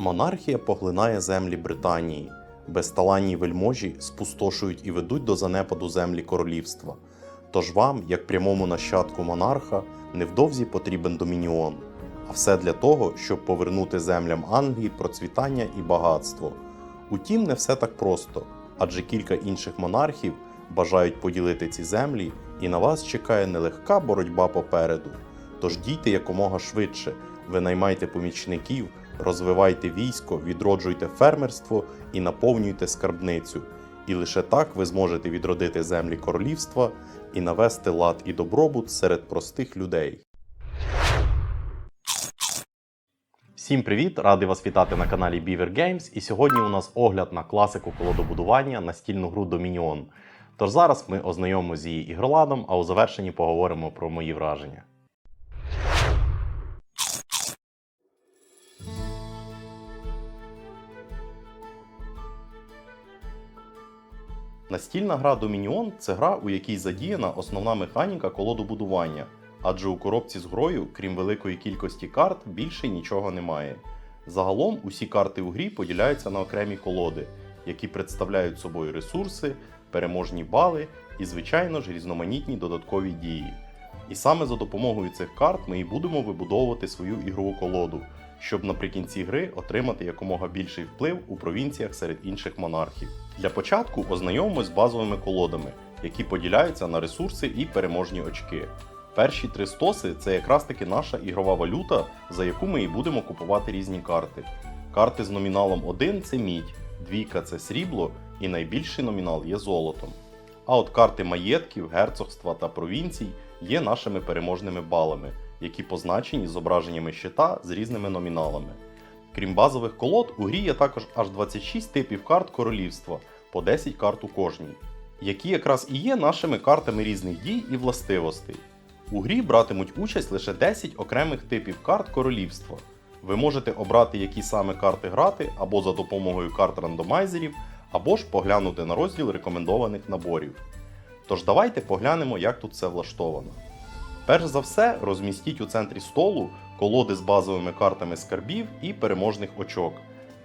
Монархія поглинає землі Британії. Безталанні вельможі спустошують і ведуть до занепаду землі королівства. Тож вам, як прямому нащадку монарха, невдовзі потрібен домініон. А все для того, щоб повернути землям Англії процвітання і багатство. Утім, не все так просто, адже кілька інших монархів бажають поділити ці землі, і на вас чекає нелегка боротьба попереду. Тож дійте якомога швидше, винаймайте помічників, розвивайте військо, відроджуйте фермерство і наповнюйте скарбницю. І лише так ви зможете відродити землі королівства і навести лад і добробут серед простих людей. Всім привіт! Радий вас вітати на каналі Beaver Games. І сьогодні у нас огляд на класику колодобудування настільну гру Dominion. Тож зараз ми ознайомимося з її ігроладом, а у завершенні поговоримо про мої враження. Настільна гра Dominion – це гра, у якій задіяна основна механіка колодобудування, адже у коробці з грою, крім великої кількості карт, більше нічого немає. Загалом усі карти у грі поділяються на окремі колоди, які представляють собою ресурси, переможні бали і, звичайно ж, різноманітні додаткові дії. І саме за допомогою цих карт ми і будемо вибудовувати свою ігрову колоду, щоб наприкінці гри отримати якомога більший вплив у провінціях серед інших монархів. Для початку ознайомимось з базовими колодами, які поділяються на ресурси і переможні очки. Перші три стоси це якраз таки наша ігрова валюта, за яку ми і будемо купувати різні карти. Карти з номіналом 1 це мідь, двійка це срібло, і найбільший номінал є золотом. А от карти маєтків, герцогства та провінцій є нашими переможними балами, які позначені зображеннями щита з різними номіналами. Крім базових колод, у грі є також аж 26 типів карт королівства, по 10 карт у кожній, які якраз і є нашими картами різних дій і властивостей. У грі братимуть участь лише 10 окремих типів карт королівства. Ви можете обрати, які саме карти грати, або за допомогою карт рандомайзерів, або ж поглянути на розділ рекомендованих наборів. Тож давайте поглянемо, як тут все влаштовано. Перш за все, розмістіть у центрі столу колоди з базовими картами скарбів і переможних очок.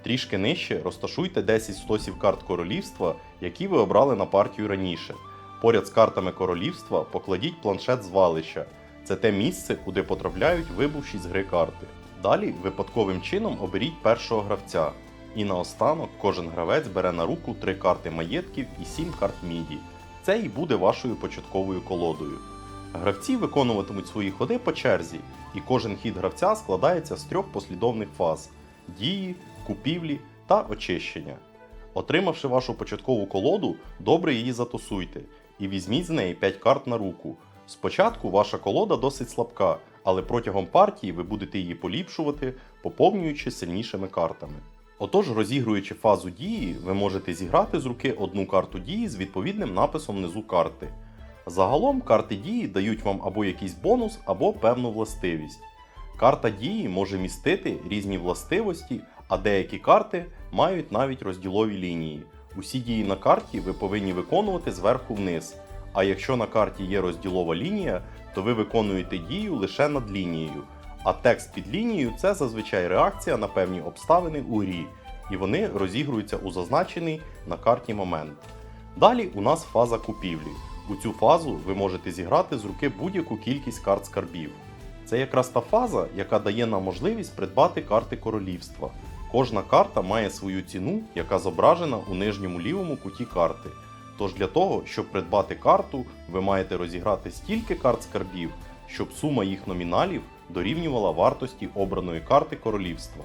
Трішки нижче розташуйте 10 стосів карт королівства, які ви обрали на партію раніше. Поряд з картами королівства покладіть планшет звалища. Це те місце, куди потрапляють вибувші з гри карти. Далі випадковим чином оберіть першого гравця. І наостанок кожен гравець бере на руку 3 карти маєтків і 7 карт міді. Це і буде вашою початковою колодою. Гравці виконуватимуть свої ходи по черзі, і кожен хід гравця складається з трьох послідовних фаз дії, купівлі та очищення. Отримавши вашу початкову колоду, добре її затусуйте і візьміть з неї 5 карт на руку. Спочатку ваша колода досить слабка, але протягом партії ви будете її поліпшувати, поповнюючи сильнішими картами. Отож, розігруючи фазу дії, ви можете зіграти з руки одну карту дії з відповідним написом внизу карти. Загалом карти дії дають вам або якийсь бонус, або певну властивість. Карта дії може містити різні властивості, а деякі карти мають навіть розділові лінії. Усі дії на карті ви повинні виконувати зверху вниз. А якщо на карті є розділова лінія, то ви виконуєте дію лише над лінією. А текст під лінією це зазвичай реакція на певні обставини у грі, і вони розігруються у зазначений на карті момент. Далі у нас фаза купівлі. У цю фазу ви можете зіграти з руки будь-яку кількість карт скарбів. Це якраз та фаза, яка дає нам можливість придбати карти королівства. Кожна карта має свою ціну, яка зображена у нижньому лівому куті карти. Тож для того, щоб придбати карту, ви маєте розіграти стільки карт скарбів, щоб сума їх номіналів дорівнювала вартості обраної карти королівства.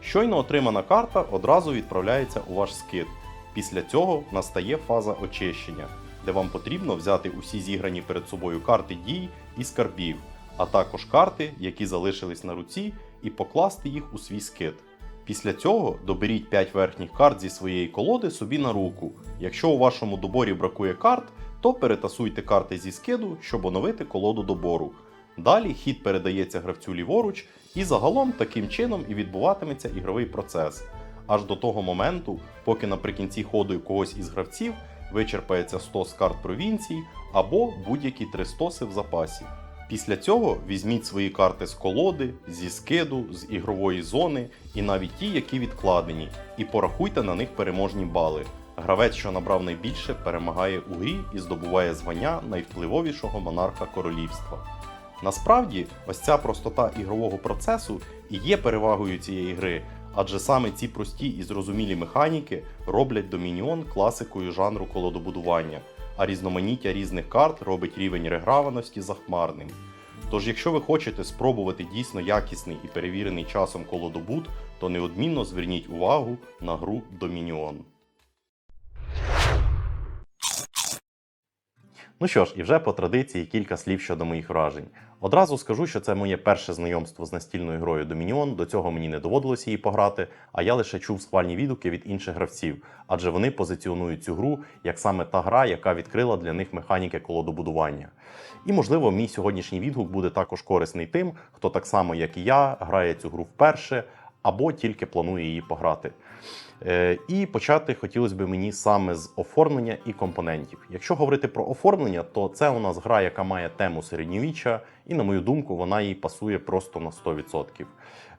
Щойно отримана карта одразу відправляється у ваш скид. Після цього настає фаза очищення, де вам потрібно взяти усі зіграні перед собою карти дій і скарбів, а також карти, які залишились на руці, і покласти їх у свій скид. Після цього доберіть 5 верхніх карт зі своєї колоди собі на руку. Якщо у вашому доборі бракує карт, то перетасуйте карти зі скиду, щоб оновити колоду добору. Далі хід передається гравцю ліворуч, і загалом таким чином і відбуватиметься ігровий процес. Аж до того моменту, поки наприкінці ходу когось із гравців вичерпається 100 з карт провінцій або будь-які 3 стоси в запасі. Після цього візьміть свої карти з колоди, зі скиду, з ігрової зони і навіть ті, які відкладені, і порахуйте на них переможні бали. Гравець, що набрав найбільше, перемагає у грі і здобуває звання найвпливовішого монарха королівства. Насправді, ось ця простота ігрового процесу і є перевагою цієї гри, адже саме ці прості і зрозумілі механіки роблять Домініон класикою жанру колодобудування, а різноманіття різних карт робить рівень реграваності захмарним. Тож, якщо ви хочете спробувати дійсно якісний і перевірений часом колодобуд, то неодмінно зверніть увагу на гру Домініон. Ну що ж, і вже по традиції кілька слів щодо моїх вражень. Одразу скажу, що це моє перше знайомство з настільною грою Домініон. До цього мені не доводилося її пограти, а я лише чув схвальні відгуки від інших гравців, адже вони позиціонують цю гру як саме та гра, яка відкрила для них механіки колодобудування. І можливо, мій сьогоднішній відгук буде також корисний тим, хто так само, як і я, грає цю гру вперше або тільки планує її пограти. Е, І почати хотілося б мені саме з оформлення і компонентів. Якщо говорити про оформлення, то це у нас гра, яка має тему середньовіччя, і, на мою думку, вона їй пасує просто на 100%.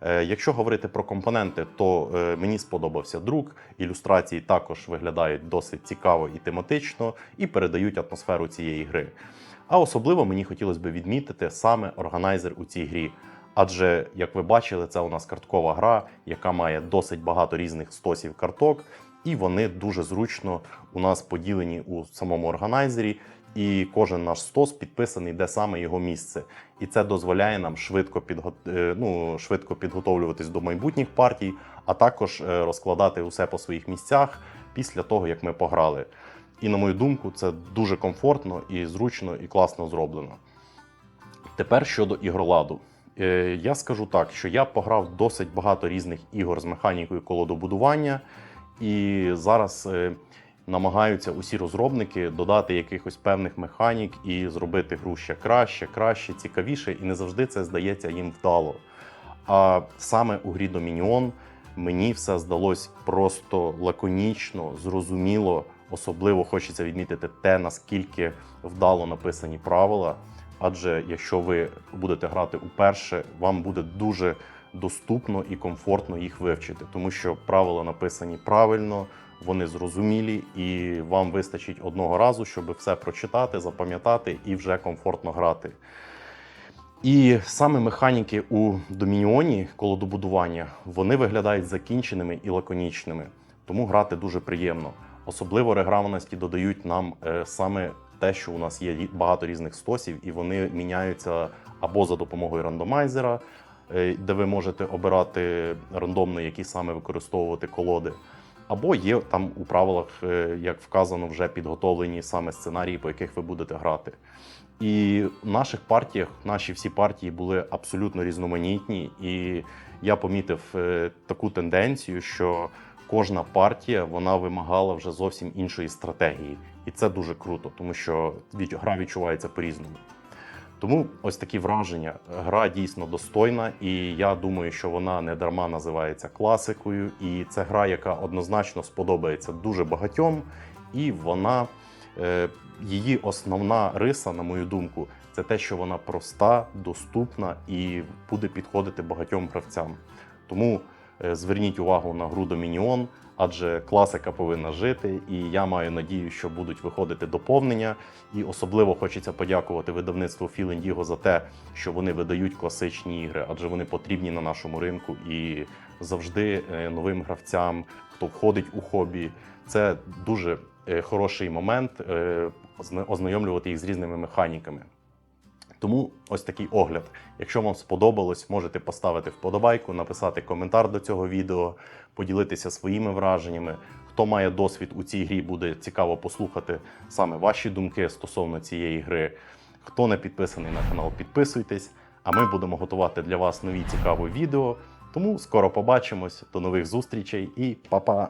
Е, Якщо говорити про компоненти, то е, мені сподобався друк. Ілюстрації також виглядають досить цікаво і тематично, і передають атмосферу цієї гри. А особливо мені хотілося б відмітити саме органайзер у цій грі. Адже, як ви бачили, це у нас карткова гра, яка має досить багато різних стосів карток, і вони дуже зручно у нас поділені у самому органайзері. І кожен наш стос підписаний, де саме його місце. І це дозволяє нам швидко, підго... е, ну, швидко підготовлюватись до майбутніх партій, а також е, розкладати усе по своїх місцях після того, як ми пограли. І на мою думку, це дуже комфортно і зручно і класно зроблено. Тепер щодо ігроладу. Е, Я скажу так, що я пограв досить багато різних ігор з механікою колодобудування, і зараз е, намагаються усі розробники додати якихось певних механік і зробити гру ще краще, краще, цікавіше, і не завжди це здається їм вдало. А саме у грі Домініон мені все здалось просто лаконічно, зрозуміло. Особливо хочеться відмітити те, наскільки вдало написані правила. Адже якщо ви будете грати уперше, вам буде дуже доступно і комфортно їх вивчити, тому що правила написані правильно, вони зрозумілі, і вам вистачить одного разу, щоб все прочитати, запам'ятати і вже комфортно грати. І саме механіки у Домініоні колодобудування вони виглядають закінченими і лаконічними, тому грати дуже приємно. Особливо реграваності додають нам е, саме те, що у нас є багато різних стосів, і вони міняються або за допомогою рандомайзера, е, де ви можете обирати рандомно, які саме використовувати колоди. Або є там у правилах, е, як вказано, вже підготовлені саме сценарії, по яких ви будете грати. І в наших партіях, наші всі партії були абсолютно різноманітні, і я помітив е, таку тенденцію, що кожна партія вона вимагала вже зовсім іншої стратегії, і це дуже круто, тому що гра відчувається по-різному. Тому ось такі враження. Гра дійсно достойна, і я думаю, що вона не дарма називається класикою. І це гра, яка однозначно сподобається дуже багатьом, і вона е, її основна риса, на мою думку, це те, що вона проста, доступна і буде підходити багатьом гравцям. Тому зверніть увагу на гру Домініон, адже класика повинна жити, і я маю надію, що будуть виходити доповнення. І особливо хочеться подякувати видавництву Feel Indigo за те, що вони видають класичні ігри, адже вони потрібні на нашому ринку і завжди е, новим гравцям, хто входить у хобі. Це дуже е, хороший момент е, ознайомлювати їх з різними механіками. Тому ось такий огляд. Якщо вам сподобалось, можете поставити вподобайку, написати коментар до цього відео, поділитися своїми враженнями. Хто має досвід у цій грі, буде цікаво послухати саме ваші думки стосовно цієї гри. Хто не підписаний на канал, підписуйтесь. А ми будемо готувати для вас нові цікаві відео. Тому скоро побачимось. До нових зустрічей і па-па!